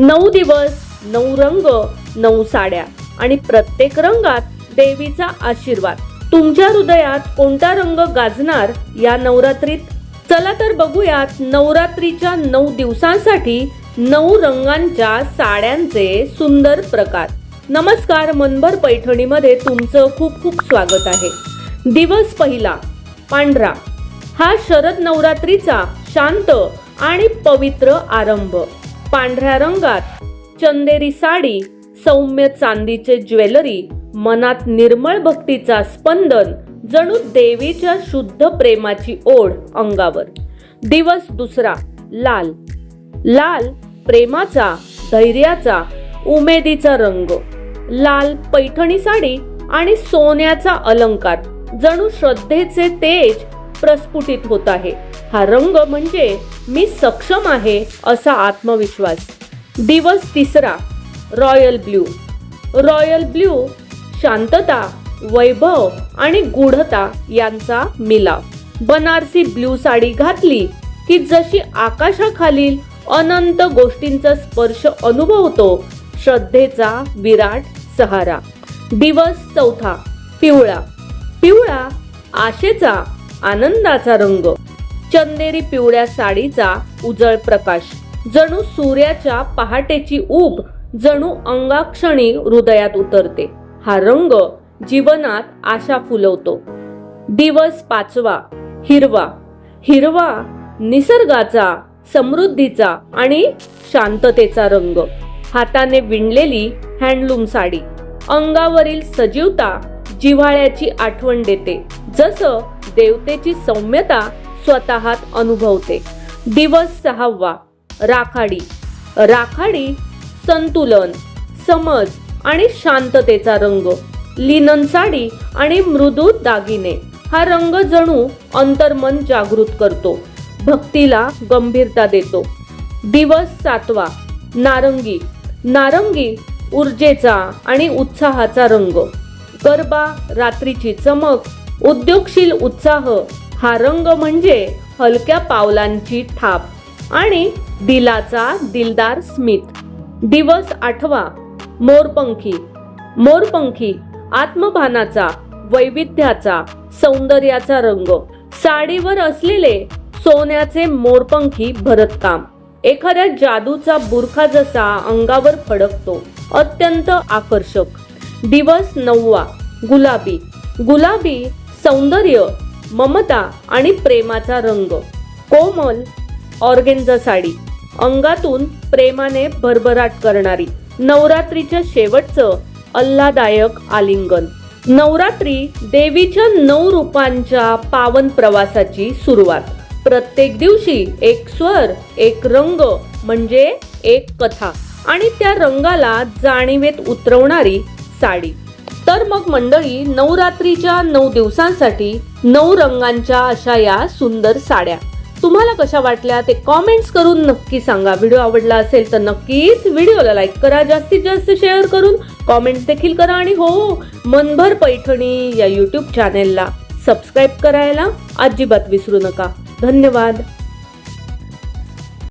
नऊ दिवस नऊ रंग नऊ साड्या आणि प्रत्येक रंगात देवीचा आशीर्वाद. तुमच्या हृदयात कोणता रंग गाजणार या नवरात्रीत? चला तर बघूयात नवरात्रीच्या नऊ दिवसांसाठी नऊ रंगांच्या साड्यांचे सुंदर प्रकार. नमस्कार मनभर पैठणीमध्ये तुमचं खूप खूप स्वागत आहे. दिवस पहिला पांढरा. हा शरद नवरात्रीचा शांत आणि पवित्र आरंभ. पांढऱ्या रंगात. चंदेरी साडी सौम्य चांदीचे ज्वेलरी मनात निर्मळ भक्तीचा स्पंदन जणू देवीच्या शुद्ध प्रेमाची ओढ अंगावर. दिवस दुसरा लाल. लाल प्रेमाचा धैर्याचा उमेदीचा रंग. लाल पैठणी साडी आणि सोन्याचा अलंकार जणू श्रद्धेचे तेज प्रस्फुटित होत आहे. हा रंग म्हणजे मी सक्षम आहे असा आत्मविश्वास. दिवस तिसरा रॉयल ब्ल्यू. रॉयल ब्ल्यू शांतता वैभव आणि गूढता यांचा मिलाफ. बनारसी ब्ल्यू साडी घातली की जशी आकाशाखालील अनंत गोष्टींचा स्पर्श अनुभवतो श्रद्धेचा विराट सहारा. दिवस चौथा पिवळा. पिवळा आशेचा आनंदाचा रंग. चंदेरी पिवळ्या साडीचा उजळ प्रकाश. जणू सूर्याच्या पहाटेची ऊब जणू अंगाक्षणी हृदयात उतरते. हा रंग जीवनात आशा फुलवतो. दिवस पाचवा हिरवा. हिरवा निसर्गाचा समृद्धीचा आणि शांततेचा रंग. हाताने विणलेली हँडलूम साडी. अंगावरील सजीवता जिव्हाळ्याची आठवण देते. जसं देवतेची सौम्यता स्वतःत अनुभवते. दिवस सहावा राखाडी. राखाडी संतुलन समज आणि शांततेचा रंग. लिनन साडी आणि मृदू दागिने. हा रंग जणू अंतर्मन जागृत करतो. भक्तीला गंभीरता देतो. दिवस सातवा नारंगी. नारंगी ऊर्जेचा आणि उत्साहाचा रंग. गरबा रात्रीची चमक उद्योगशील उत्साह हा रंग म्हणजे हलक्या पावलांची थाप आणि दिलाचा दिलदार स्मित. दिवस आठवा मोरपंखी. मोरपंखी आत्मभानाचा वैविध्याचा सौंदर्याचा रंग. साडीवर असलेले सोन्याचे मोरपंखी भरतकाम. एखाद्या जादूचा बुरखा जसा अंगावर फडकतो अत्यंत आकर्षक. दिवस नववा गुलाबी. गुलाबी सौंदर्य ममता आणि प्रेमाचा रंग. कोमल ऑर्गेन्झा साडी. अंगातून प्रेमाने भरभराट करणारी. नवरात्रीच्या शेवटचं आल्हादायक आलिंगन. नवरात्री देवीच्या नऊ रूपांच्या पावन प्रवासाची सुरुवात. प्रत्येक दिवशी एक स्वर एक रंग म्हणजे एक कथा. आणि त्या रंगाला जाणीवेत उतरवणारी साडी. तर मग मंडळी नवरात्रीच्या नऊ दिवसांसाठी नऊ रंगांच्या अशा या सुंदर साड्या. तुम्हाला कशा वाटल्या ते कॉमेंट्स करून नक्की सांगा. व्हिडिओ आवडला असेल तर नक्कीच व्हिडिओला लाईक करा. जास्तीत जास्त शेअर करून कॉमेंट्स देखील करा आणि हो मनभर पैठणी या यूट्यूब चॅनेलला सबस्क्राईब करायला अजिबात विसरू नका. धन्यवाद.